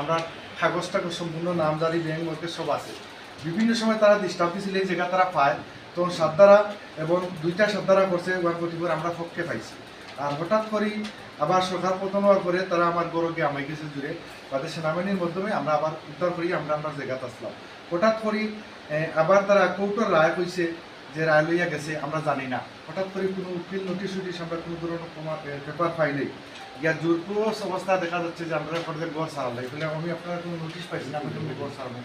আমরা কাগজ সম্পূর্ণ নামজারি ব্যাংক মধ্যে সব আছে। বিভিন্ন সময় তারা ডিস্টার্ব দিছিল এই জায়গা তারা পায়। তখন সাতদারা এবং দুইটা সাতদারা করছে গণপতিপুর আমরা পক্ষে পাইছি। আর হঠাৎ করেই আবার সরকার পতন হওয়ার পরে তারা আমার গরুকে আমাই গেছে জুড়ে তাদের সেনাবাহিনীর মাধ্যমে আমরা আবার উদ্ধার করি আমরা আমরা জায়গাতে আসলাম। হঠাৎ করি আবার তারা কৌটোর রায় কইছে যে রায় লইয়া গেছে, আমরা জানি না। হঠাৎ করে কোনো উকিল নোটিশ উটিশ আমরা কোনো ধরনের পেপার পাই নাই। ইয়া জোরপোষ অবস্থা দেখা যাচ্ছে যে আমরা আপনাদের ঘর সারালাই এগুলো আমি আপনারা কোনো নোটিশ পাইছি না কেমনি ঘর সারাবো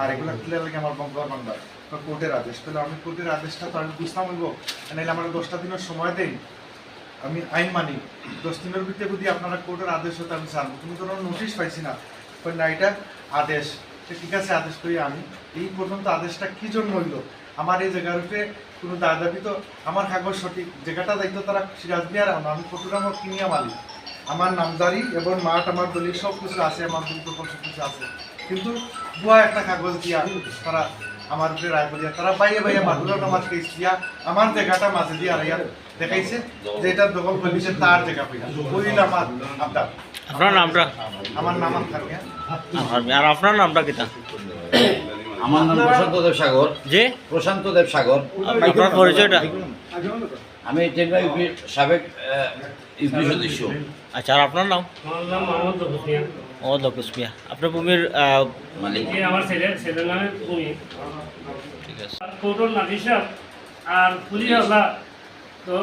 আর এগুলো ক্লিয়ার লাগে আমার ঘর বাংলা বা কোর্টের আদেশ। তাহলে আমি কোর্টের আদেশটা তো আমি বুঝতাম হইব। নাহলে আমার দশটা দিনের সময় দেন। আমি আইন মানি। দশ দিনের ভিতরে যদি আপনারা কোর্টের আদেশ হতে আমি ছাড়বো। কোনো ধরনের নোটিশ পাইছি না। না আদেশ। ঠিক আছে, আদেশ করি আমি। এই পর্যন্ত আদেশটা কি জন্য হইল? আমার এই জায়গার উপরে কোনো দাবি তো আমার কাগজ সঠিক। জায়গাটা দায়িত্ব তারা সিরাজ আনো আমি ফটোগ্রাফার কিনিয়া মালিক। আমার নামদারি এবং মাঠ, আমার দলিল সব কিছু আছে, আমার দুটো সব কিছু আছে। কিন্তু বুয়া একটা কাগজ দিয়া তারা আমার উপরে রায় করিয়া তারা বাইরে বাইরে মাদুরা নামাজ কেস আমার জায়গাটা মাঝে দিয়া রাইয়া দেখাইছে যে এটা দখল করেছে তার জায়গা পাইয়া কইল আমার আপনার আপনার নামটা? আমার নাম আর আপনার নামটা কিতা? আমার নাম প্রশান্ত দেব সাগর যে প্রশান্ত দেব সাগর আপনার পরিচয়টা? আমি টেনবাই ইউপির সাবেক ইউপি সদস্য। আচ্ছা আর আপনার নাম? আমার নাম মোহাম্মদ হোসেন ও দকুস আপনার ভূমির মালিক? আমার ছেলে ছেলের নামে ভূমি। ঠিক আছে। কোর্টর নাজির আর পুলিশ তো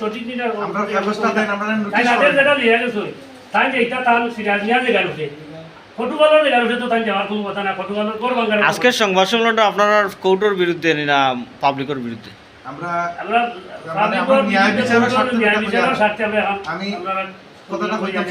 সঠিক দিন আমরা দেন আমরা নোটিশ যেটা লিয়া গেছে তাই যে এটা সিরাজ নিয়া বাঙ্গার আজকের সংবাদ সম্মেলনটা আপনার কোর্টের বিরুদ্ধে না পাবলিকের বিরুদ্ধে? আমরা আমরা মানে ন্যায় বিচারের স্বার্থে আমি কথাটা কইতাম